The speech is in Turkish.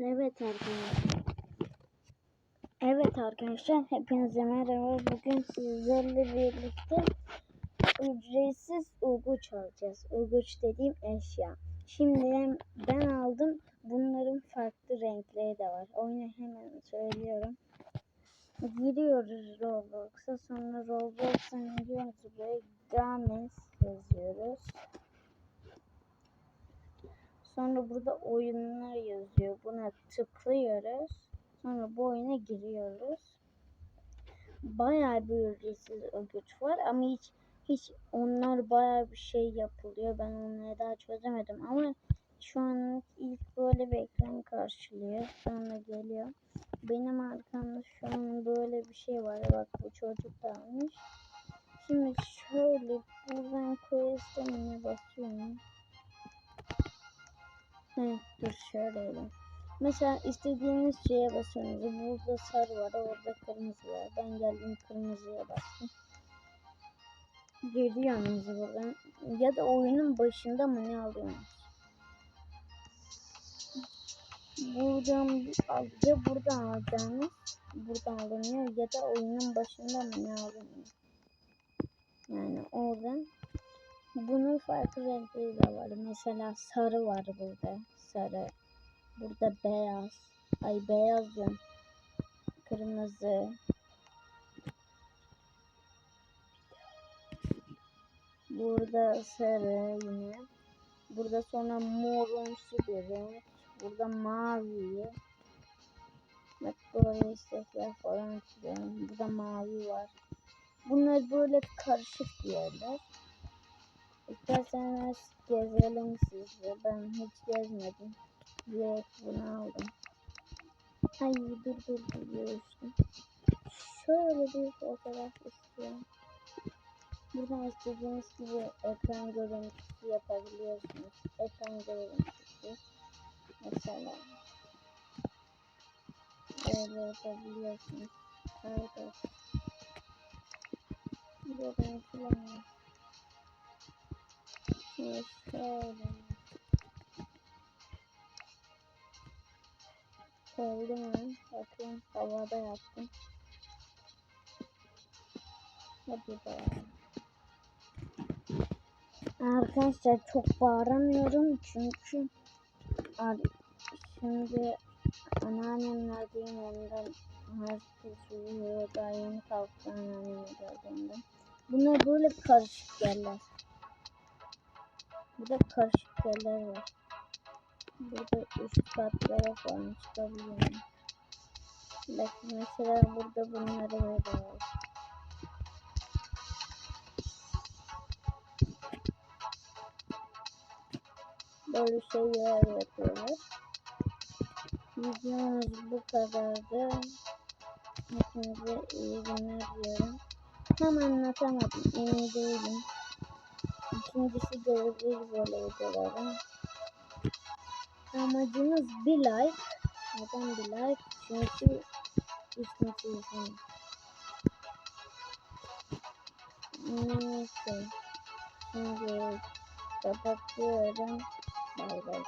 Evet arkadaşlar. Evet arkadaşlar hepinize merhaba. Bugün sizlerle birlikte ücretsiz uguç alacağız. Uguç dediğim eşya. Şimdi ben aldım. Bunların farklı renkleri de var. Oyunu hemen söylüyorum. Giriyoruz Roblox'a. Sonra Roblox'a giriyoruz buraya. Games yazıyoruz. Sonra burada oyunlar yazıyor. Buna tıklıyoruz. Sonra bu oyuna giriyoruz. Bayağı bir ücretsiz o güç var ama hiç hiç onlar bayağı bir şey yapılıyor. Ben onları daha çözemedim ama şu an ilk böyle bir ekran karşılıyor. Sonra geliyor. Benim arkamda şu an böyle bir şey var. Bak bu çocuk da almış. Şimdi şöyle buradan quest'e basıyorum? Hı, dur şöyle yapayım. Mesela istediğiniz şeye basıyorsunuz. Burada sarı var, orada kırmızı var. Ben geldim kırmızıya bastım. Geliyorsunuz buradan. Ya da oyunun başında mı ne alıyorsunuz? Buradan ya buradan alacağınız buradan alınıyor ya da oyunun başında mı ne alınıyor? Yani oradan farklı renkleri de var. Mesela sarı var burada. Sarı. Burada beyaz. Ay beyaz diyorum. Kırmızı. Burada sarı yine. Burada sonra morumsu bir renk. Burada mavi. Bak böyle istekler falan. Burada mavi var. Bunlar böyle karışık yerler. İsterseniz gezelim sizle. Ben hiç gezmedim. Direkt bunu aldım. Ay dur dur dur görüştüm. Şöyle bir fotoğraf istiyorum. Buradan istediğiniz gibi ekran görüntüsü yapabiliyorsunuz. Ekran görüntüsü. Mesela böyle yapabiliyorsunuz. Pardon. Buradan kullanıyorsunuz. Şimdi şöyle. Koydum ben. Bakın havada yaptım. Hadi be. Arkadaşlar çok bağıramıyorum çünkü şimdi anneannemler diyeyim ondan herkes uyuyor. Daha yeni kalktı anneannemi gördüğümden. Bunlar böyle karışık yerler. Burada karışık yerler var. Burada üst katlara falan çıkabiliyorum. Bak mesela burada bunları veriyor. Böyle şeyler yapıyorlar. Videomuz bu kadardı. Hepinize iyi günler diyorum. Tam anlatamadım. Emin değilim. İkincisi gelebilir böyle videoların. Amacımız bir like. Neden bir like? Çünkü ikinci izin. Neyse. Şimdi kapatıyorum. Bay bay.